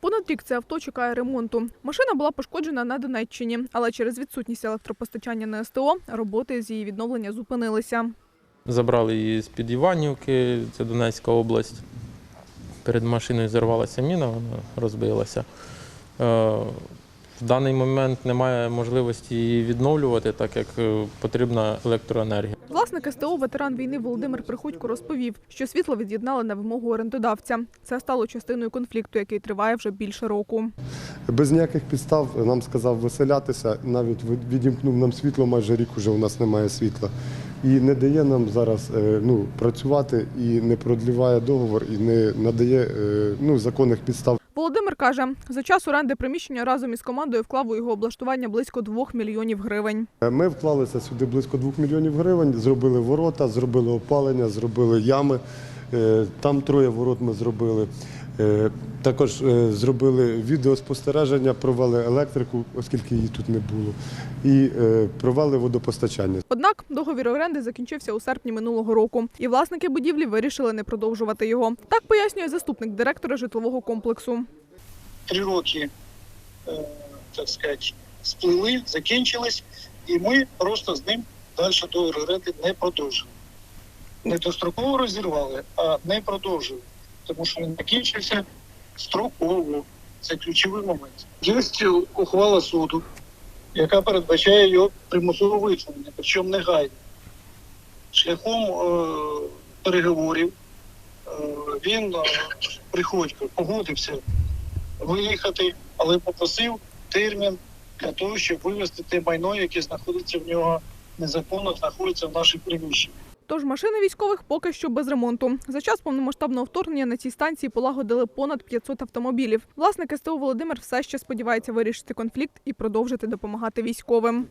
Понад рік це авто чекає ремонту. Машина була пошкоджена на Донеччині, але через відсутність електропостачання на СТО роботи з її відновлення зупинилися. Забрали її з-під Іванівки, це Донецька область. Перед машиною зірвалася міна, вона розбилася. В даний момент немає можливості її відновлювати, так як е, потрібна електроенергія. Власник СТО, ветеран війни Володимир Приходько розповів, що світло від'єднали на вимогу орендодавця. Це стало частиною конфлікту, який триває вже більше року. Без ніяких підстав нам сказав виселятися, навіть відімкнув нам світло, майже рік уже у нас немає світла. І не дає нам зараз е, ну, працювати і не продліває договор, і не надає е, ну, законних підстав. Володимир каже, за час оренди приміщення разом із командою вклав у його облаштування близько 2 мільйонів гривень. Е, Ми вклалися сюди близько 2 мільйонів гривень, зробили ворота, зробили опалення, зробили ями. Е, Там троє ворот ми зробили. Е, Також е, зробили відеоспостереження, провели електрику, оскільки її тут не було, і провели водопостачання. Однак договір оренди закінчився у серпні минулого року, і власники будівлі вирішили не продовжувати його. Так пояснює заступник директора житлового комплексу. три роки, так сказати, сплили, закінчились, і ми просто з ним далі договір оренди не продовжили. Не достроково розірвали, а не продовжили, тому що він закінчився строково. Це ключовий момент. Є ухвала суду, яка передбачає його примусове виселення, причому негайно. Шляхом е, переговорів е, він е, Приходько погодився виїхати, але попросив термін для того, щоб вивезти те майно, яке знаходиться в нього незаконно, знаходиться в наших приміщеннях. Тож машини військових поки що без ремонту. За час повномасштабного вторгнення на цій станції полагодили понад 500 автомобілів. Власник СТО Володимир все ще сподівається вирішити конфлікт і продовжити допомагати військовим.